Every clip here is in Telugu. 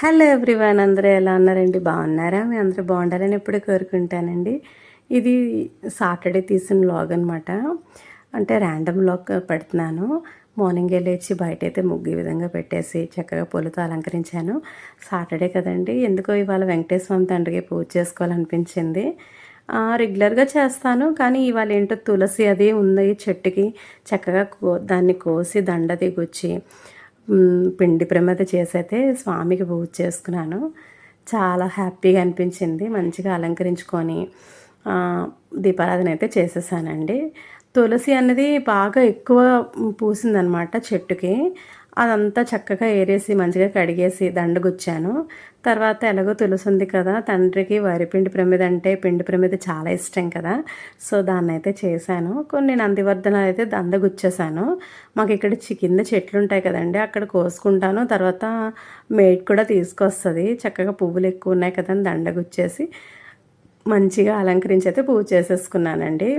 హలో ఎవ్రీవన్ అందరూ ఎలా ఉన్నారండి? బాగున్నారా? మీ అందరూ బాగుండాలని ఎప్పుడు కోరుకుంటానండి. ఇది సాటర్డే తీసిన లాగ్ అనమాట అంటే ర్యాండమ్ లాగ్ పెడుతున్నాను. మార్నింగే లేచి బయట అయితే ముగ్గు ఈ విధంగా పెట్టేసి చక్కగా పూలతో అలంకరించాను. సాటర్డే కదండి. ఎందుకో ఇవాళ వెంకటేశ్వర స్వామి తండ్రికి పూజ చేసుకోవాలనిపించింది. రెగ్యులర్గా చేస్తాను. కానీ ఇవాళ ఏంటో తులసి అది ఉంది చెట్టుకి చక్కగా కో దాన్ని కోసి దండ దిగొచ్చి పిండి ప్రమిద చేసైతే స్వామికి పూజ చేసుకున్నాను. చాలా హ్యాపీగా అనిపించింది. మంచిగా అలంకరించుకొని దీపారాధన అయితే చేసేసానండి. తులసి అనేది బాగా ఎక్కువ పూసిందనమాట చెట్టుకి. అదంతా చక్కగా ఏరేసి మంచిగా కడిగేసి దండగుచ్చాను. తర్వాత ఎలాగో తెలుసుంది కదా తండ్రికి వరిపిండి ప్రమిద అంటే పిండి ప్రమిద చాలా ఇష్టం కదా. సో దాన్ని అయితే చేశాను. కొన్ని నందివర్ధనాలు అయితే దండగుచ్చేసాను మాకు ఇక్కడ చి- కింద చెట్లు ఉంటాయి కదండి అక్కడ కోసుకుంటాను. తర్వాత మేడ్ కూడా తీసుకొస్తుంది. చక్కగా పువ్వులు ఎక్కువ ఉన్నాయి కదా అని దండగుచ్చేసి మంచిగా అలంకరించి అయితే పూజ చేసేసుకున్నానండి.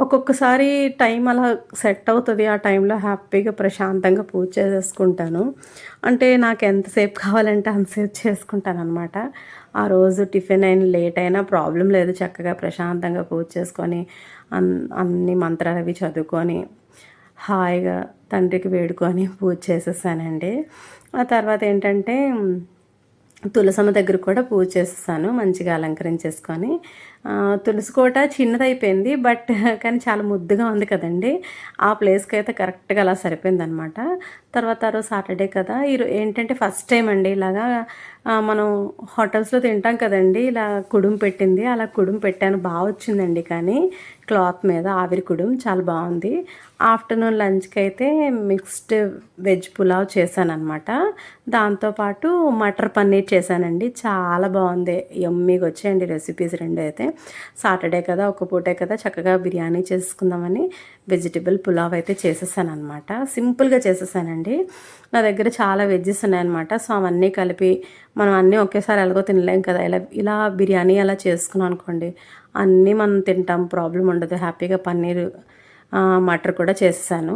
ఒక్కొక్కసారి టైం అలా సెట్ అవుతుంది ఆ టైంలో హ్యాపీగా ప్రశాంతంగా పూజ చేసేసుకుంటాను. అంటే నాకు ఎంతసేపు కావాలంటే అంతసేపు చేసుకుంటాను అనమాట ఆ రోజు టిఫిన్ అయిన లేట్ అయినా ప్రాబ్లం లేదు చక్కగా ప్రశాంతంగా పూజ చేసుకొని అన్ అన్ని మంత్రాలు అవి చదువుకొని హాయిగా తండ్రికి వేడుకొని పూజ చేసేసానండి. ఆ తర్వాత ఏంటంటే తులసమ్మ దగ్గర కూడా పూజ చేసేసాను మంచిగా అలంకరించేసుకొని. ఆ, తులసి కోట చిన్నదైపోయింది బట్ కానీ చాలా ముద్దుగా ఉంది కదండి. ఆ ప్లేస్కి అయితే కరెక్ట్గా అలా సరిపోయిందనమాట తర్వాత ఆ రోజు సాటర్డే కదా ఈరో ఏంటంటే ఫస్ట్ టైం అండి ఇలాగా మనం హోటల్స్లో తింటాం కదండి ఇలా కుడుం పెట్టింది. అలా కుడుం పెట్టాను బాగా వచ్చిందండి కానీ క్లాత్ మీద ఆవిరి కుడుం చాలా బాగుంది. ఆఫ్టర్నూన్ లంచ్కి అయితే మిక్స్డ్ వెజ్ పులావ్ చేశాను అనమాట దాంతోపాటు మటర్ పన్నీర్ చేశానండి చాలా బాగుంది. ఎమ్మిగా వచ్చాయండి రెసిపీస్ రెండు అయితే. సాటర్డే కదా ఒక పూటే కదా చక్కగా బిర్యానీ చేసుకుందామని వెజిటబుల్ పులావ్ అయితే చేసేసాను అనమాట సింపుల్గా చేసేసానండి. నా దగ్గర చాలా వెజ్జెస్ ఉన్నాయన్నమాట. సో అవన్నీ కలిపి మనం అన్నీ ఒకేసారి ఎలాగో తినలేం కదా. ఇలా ఇలా బిర్యానీ అలా చేసుకున్నాం అనుకోండి అన్నీ మనం తింటాం ప్రాబ్లం ఉండదు. హ్యాపీగా పన్నీర్ మటర్ కూడా చేసాను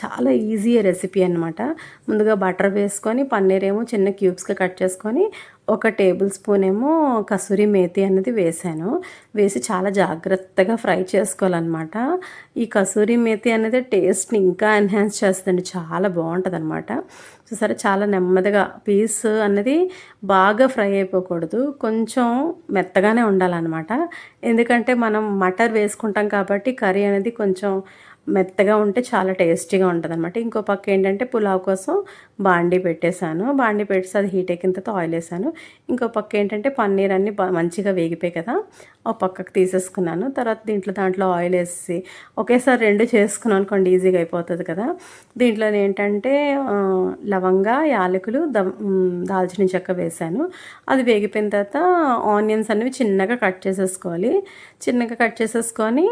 చాలా ఈజీ రెసిపీ అనమాట ముందుగా బటర్ వేసుకొని పన్నీర్ ఏమో చిన్న క్యూబ్స్గా కట్ చేసుకొని ఒక టేబుల్ స్పూన్ ఏమో కసూరి మేతి అనేది వేసాను. వేసి చాలా జాగ్రత్తగా ఫ్రై చేసుకోవాలన్నమాట. ఈ కసూరి మేతి అనేది టేస్ట్ని ఇంకా ఎన్హాన్స్ చేస్తుందండి. చాలా బాగుంటుంది అనమాట చూసారా చాలా నెమ్మదిగా పీస్ అనేది బాగా ఫ్రై అయిపోకూడదు. కొంచెం మెత్తగానే ఉండాలన్నమాట. ఎందుకంటే మనం మటర్ వేసుకుంటాం కాబట్టి కర్రీ అనేది కొంచెం మెత్తగా ఉంటే చాలా టేస్టీగా ఉంటుంది అనమాట ఇంకో పక్క ఏంటంటే పులావ్ కోసం బాండీ పెట్టేశాను. బాండీ పెట్టేసి అది హీట్ ఎక్కిన తర్వాత ఆయిల్ వేసాను ఇంకో పక్క ఏంటంటే పన్నీర్ అన్ని మంచిగా వేగిపోయి కదా. పక్కకు తీసేసుకున్నాను. తర్వాత దీంట్లో దాంట్లో ఆయిల్ వేసి ఒకేసారి రెండు చేసుకున్నాను అనుకోండి ఈజీగా అయిపోతుంది కదా. దీంట్లో ఏంటంటే లవంగ యాలకులు ద దాల్చిన చెక్క వేసాను. అది వేగిపోయిన తర్వాత ఆనియన్స్ అనేవి చిన్నగా కట్ చేసేసుకోవాలి. చిన్నగా కట్ చేసేసుకొని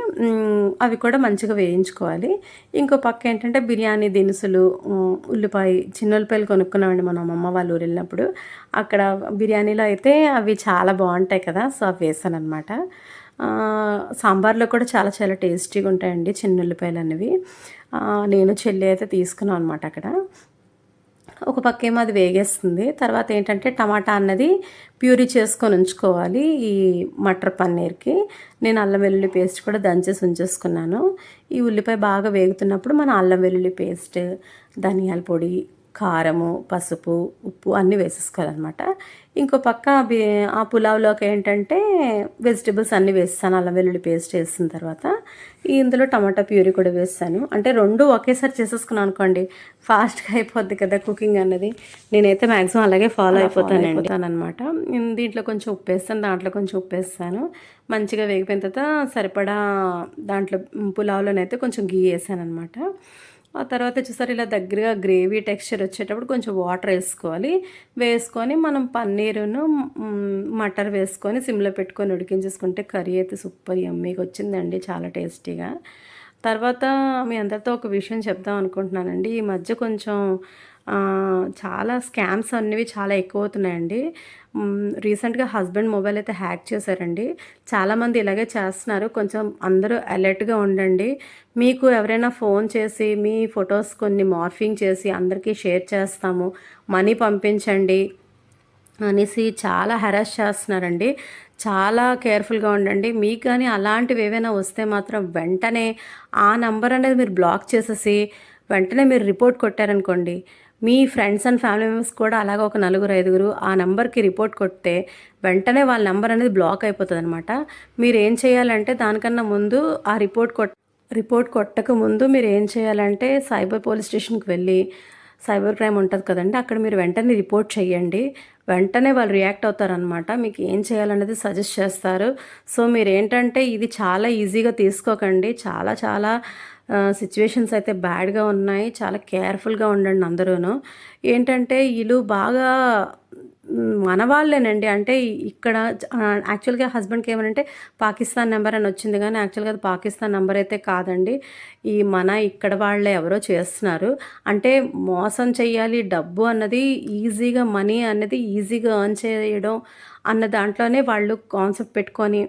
అవి కూడా మంచిగా వేయించుకోవాలి. ఇంకో పక్క ఏంటంటే బిర్యానీ దినుసులు ఉల్లిపాయ చిన్న ఉల్లిపాయలు కొనుక్కున్నామండి మనం అమ్మమ్మ వాళ్ళ ఊరు వెళ్ళినప్పుడు. అక్కడ బిర్యానీలో అయితే అవి చాలా బాగుంటాయి కదా సో అవి వేసాను అనమాట సాంబార్లో కూడా చాలా చాలా టేస్టీగా ఉంటాయండి చిన్న ఉల్లిపాయలు అనేవి నేను చెల్లి అయితే తీసుకున్నాను అనమాట అక్కడ. ఒక పక్క ఏమో అది వేగేస్తుంది. తర్వాత ఏంటంటే టమాటా అన్నది ప్యూరీ చేసుకొని ఉంచుకోవాలి ఈ మటర్ పన్నీర్కి. నేను అల్లం వెల్లుల్లి పేస్ట్ కూడా దంచేసి ఉంచేసుకున్నాను. ఈ ఉల్లిపాయ బాగా వేగుతున్నప్పుడు మన అల్లం వెల్లుల్లి పేస్ట్ ధనియాల పొడి కారము పసుపు ఉప్పు అన్నీ వేసేసుకోవాలన్నమాట. ఇంకో పక్క ఆ పులావ్లోకి ఏంటంటే వెజిటబుల్స్ అన్నీ వేస్తాను. అల్లం వెల్లుల్లి పేస్ట్ వేసిన తర్వాత ఇందులో టమాటా ప్యూరీ కూడా వేస్తాను. అంటే రెండు ఒకేసారి చేసేసుకున్నాను అనుకోండి ఫాస్ట్గా అయిపోద్ది కదా కుకింగ్ అన్నది. నేనైతే మ్యాక్సిమం అలాగే ఫాలో అయిపోతాను. అయిపోతాను అనమాట దీంట్లో కొంచెం ఉప్పు వేస్తాను దాంట్లో కొంచెం ఉప్పు వేస్తాను. మంచిగా వేగిపోయిన తర్వాత సరిపడా దాంట్లో పులావ్లోనైతే కొంచెం గీ వేసాను అనమాట ఆ తర్వాత చూసారు ఇలా దగ్గరగా గ్రేవీ టెక్స్చర్ వచ్చేటప్పుడు కొంచెం వాటర్ వేసుకోవాలి. వేసుకొని మనం పన్నీరును మటర్ వేసుకొని సిమ్లో పెట్టుకొని ఉడికించేసుకుంటే కర్రీ అయితే సూపర్ యమ్మీగా వచ్చిందండి చాలా టేస్టీగా. తర్వాత మీ అందరితో ఒక విషయం చెప్దాం అనుకుంటున్నానండి. ఈ మధ్య కొంచెం చాలా స్కామ్స్ అనేవి చాలా ఎక్కువ అవుతున్నాయండి రీసెంట్గా హస్బెండ్ మొబైల్ అయితే హ్యాక్ చేశారండి. చాలామంది ఇలాగే చేస్తున్నారు. కొంచెం అందరూ అలర్ట్గా ఉండండి. మీకు ఎవరైనా ఫోన్ చేసి మీ ఫొటోస్ కొన్ని మార్ఫింగ్ చేసి అందరికీ షేర్ చేస్తాము. మనీ పంపించండి అనేసి చాలా హెరాస్ చేస్తున్నారండి. చాలా కేర్ఫుల్గా ఉండండి. మీకు కానీ అలాంటివి ఏవైనా వస్తే మాత్రం వెంటనే ఆ నంబర్ అనేది మీరు బ్లాక్ చేసేసి వెంటనే మీరు రిపోర్ట్ కొట్టారనుకోండి మీ ఫ్రెండ్స్ అండ్ ఫ్యామిలీ మెంబర్స్ కూడా అలాగ ఒక నలుగురు ఐదుగురు ఆ నెంబర్కి రిపోర్ట్ కొడితే వెంటనే వాళ్ళ నెంబర్ అనేది బ్లాక్ అయిపోతుంది అనమాట మీరు ఏం చేయాలంటే దానికన్నా ముందు ఆ రిపోర్ట్ కొట్ రిపోర్ట్ కొట్టక ముందు మీరు ఏం చేయాలంటే సైబర్ పోలీస్ స్టేషన్కి వెళ్ళి సైబర్ క్రైమ్ ఉంటుంది కదండి అక్కడ మీరు వెంటనే రిపోర్ట్ చేయండి వెంటనే వాళ్ళు రియాక్ట్ అవుతారనమాట మీకు ఏం చేయాలనేది సజెస్ట్ చేస్తారు. సో మీరు ఏంటంటే ఇది చాలా ఈజీగా తీసుకోకండి చాలా చాలా సిచ్యువేషన్స్ అయితే బ్యాడ్గా ఉన్నాయి. చాలా కేర్ఫుల్గా ఉండండి అందరూను. ఏంటంటే వీళ్ళు బాగా మన వాళ్ళేనండి. అంటే ఇక్కడ యాక్చువల్గా హస్బెండ్కి ఏమనంటే పాకిస్తాన్ నెంబర్ అని వచ్చింది కానీ యాక్చువల్గా అది పాకిస్తాన్ నెంబర్ అయితే కాదండి. ఈ మన ఇక్కడ వాళ్ళే ఎవరో చేస్తున్నారు. అంటే మోసం చేయాలి డబ్బు అన్నది ఈజీగా మనీ అన్నది ఈజీగా ఎర్న్ చేయడం అన్న దాంట్లోనే వాళ్ళు కాన్సెప్ట్ పెట్టుకొని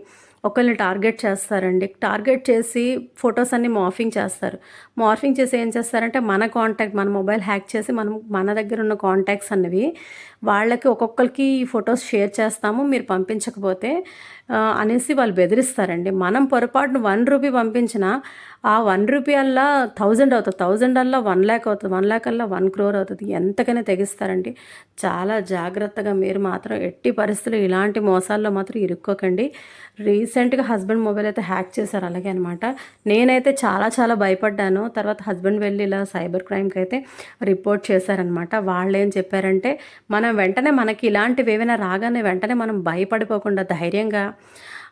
ఒకరిని టార్గెట్ చేస్తారండి. టార్గెట్ చేసి ఫొటోస్ అన్ని మార్ఫింగ్ చేస్తారు. మార్ఫింగ్ చేసి ఏం చేస్తారంటే మన కాంటాక్ట్ మన మొబైల్ హ్యాక్ చేసి మనం మన దగ్గర ఉన్న కాంటాక్ట్స్ అన్నవి వాళ్ళకి ఒక్కొక్కరికి ఈ ఫొటోస్ షేర్ చేస్తాము. మీరు పంపించకపోతే అనేసి వాళ్ళు బెదిరిస్తారండి. మనం పొరపాటును వన్ రూపీ పంపించిన ఆ వన్ రూపీ అల్లా థౌజండ్ అవుతుంది. థౌజండ్ అల్లా వన్ ల్యాక్ అవుతుంది. వన్ ల్యాక్ అల్లా వన్ క్రోర్ అవుతుంది. ఎంతకైనా తెగిస్తారండి. చాలా జాగ్రత్తగా మీరు మాత్రం ఎట్టి పరిస్థితులు ఇలాంటి మోసాల్లో మాత్రం ఇరుక్కోకండి. రీసెంట్గా హస్బెండ్ మొబైల్ అయితే హ్యాక్ చేశారు. అలాగే అనమాట నేనైతే చాలా చాలా భయపడ్డాను. తర్వాత హస్బెండ్ వెళ్ళి ఇలా సైబర్ క్రైమ్కి అయితే రిపోర్ట్ చేశారనమాట వాళ్ళు ఏం చెప్పారంటే మనం వెంటనే మనకి ఇలాంటివి ఏమైనా రాగానే వెంటనే మనం భయపడిపోకుండా ధైర్యంగా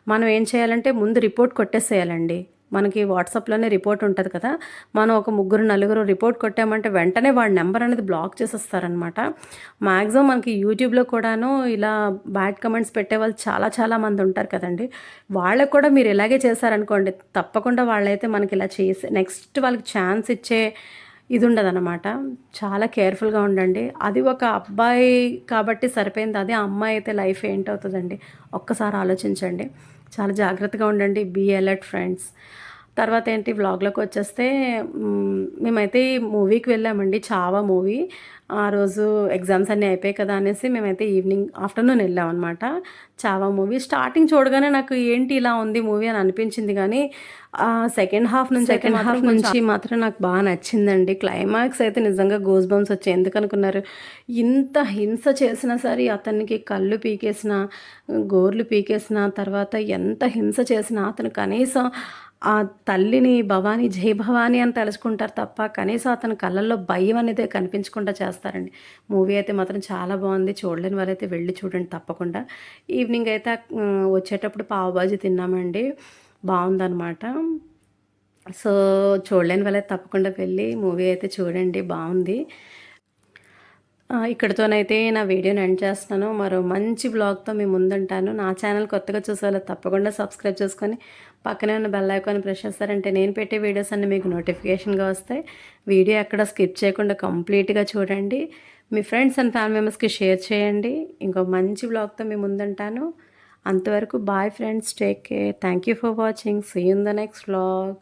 మనం ఏం చేయాలంటే ముందు రిపోర్ట్ కొట్టేసేయాలండి. మనకి వాట్సాప్లోనే రిపోర్ట్ ఉంటుంది కదా. మనం ఒక ముగ్గురు నలుగురు రిపోర్ట్ కొట్టామంటే వెంటనే వాడి నెంబర్ అనేది బ్లాక్ చేసేస్తారనమాట మ్యాక్సిమం మనకి యూట్యూబ్లో కూడాను ఇలా బ్యాడ్ కమెంట్స్ పెట్టే వాళ్ళు చాలా చాలా మంది ఉంటారు కదండి. వాళ్ళకు కూడా మీరు ఇలాగే చేశారనుకోండి తప్పకుండా వాళ్ళైతే మనకి ఇలా చేసి నెక్స్ట్ వాళ్ళకి ఛాన్స్ ఇచ్చే ఇది ఉండదన్నమాట చాలా కేర్ఫుల్గా ఉండండి. అది ఒక అబ్బాయి కాబట్టి సరిపోయింది. అదే అమ్మాయి అయితే లైఫ్ ఏంటవుతుందండి. ఒక్కసారి ఆలోచించండి. చాలా జాగ్రత్తగా ఉండండి. Be alert friends. తర్వాత ఏంటి వ్లాగ్లోకి వచ్చేస్తే మేమైతే మూవీకి వెళ్ళామండి చావా మూవీ. ఆ రోజు ఎగ్జామ్స్ అన్నీ అయిపోయాయి కదా అనేసి మేమైతే ఈవినింగ్ ఆఫ్టర్నూన్ వెళ్ళాం అనమాట చావా మూవీ. స్టార్టింగ్ చూడగానే నాకు ఏంటి ఇలా ఉంది మూవీ అని అనిపించింది కానీ సెకండ్ హాఫ్ నుంచి సెకండ్ హాఫ్ నుంచి మాత్రం నాకు బాగా నచ్చిందండి. క్లైమాక్స్ అయితే నిజంగా గోస్ బంప్స్ వచ్చాయి ఎందుకు అనుకున్నారు? ఇంత హింస చేసినా సరే అతనికి కళ్ళు పీకేసిన గోర్లు పీకేసిన తర్వాత ఎంత హింస చేసినా అతను కనీసం ఆ తల్లిని భవానీ జై భవానీ అని తలుచుకుంటారు తప్ప కనీసం అతని కళ్ళల్లో భయం అనేది కనిపించకుండా చేస్తారండి. మూవీ అయితే మాత్రం చాలా బాగుంది. చూడలేని వాళ్ళైతే వెళ్ళి చూడండి తప్పకుండా. ఈవినింగ్ అయితే వచ్చేటప్పుడు పావుబాజీ తిన్నామండి. బాగుందనమాట సో చూడలేని వాళ్ళైతే తప్పకుండా వెళ్ళి మూవీ అయితే చూడండి. బాగుంది. ఇక్కడితోనైతే నా వీడియోని ఎండ్ చేస్తున్నాను. మరో మంచి బ్లాగ్తో మీ ముందుంటాను. నా ఛానల్ కొత్తగా చూసే తప్పకుండా సబ్స్క్రైబ్ చేసుకొని పక్కనే ఉన్న బెల్ ఐకాన్ ప్రెస్ చేస్తారంటే నేను పెట్టే వీడియోస్ అన్నీ మీకు నోటిఫికేషన్గా వస్తాయి. వీడియో ఎక్కడ స్కిప్ చేయకుండా కంప్లీట్గా చూడండి. మీ ఫ్రెండ్స్ అండ్ ఫ్యామిలీ మెంబర్స్కి షేర్ చేయండి. ఇంకో మంచి బ్లాగ్తో మీ ముందుంటాను. అంతవరకు bye friends take care. Thank you for watching. See in the next blog.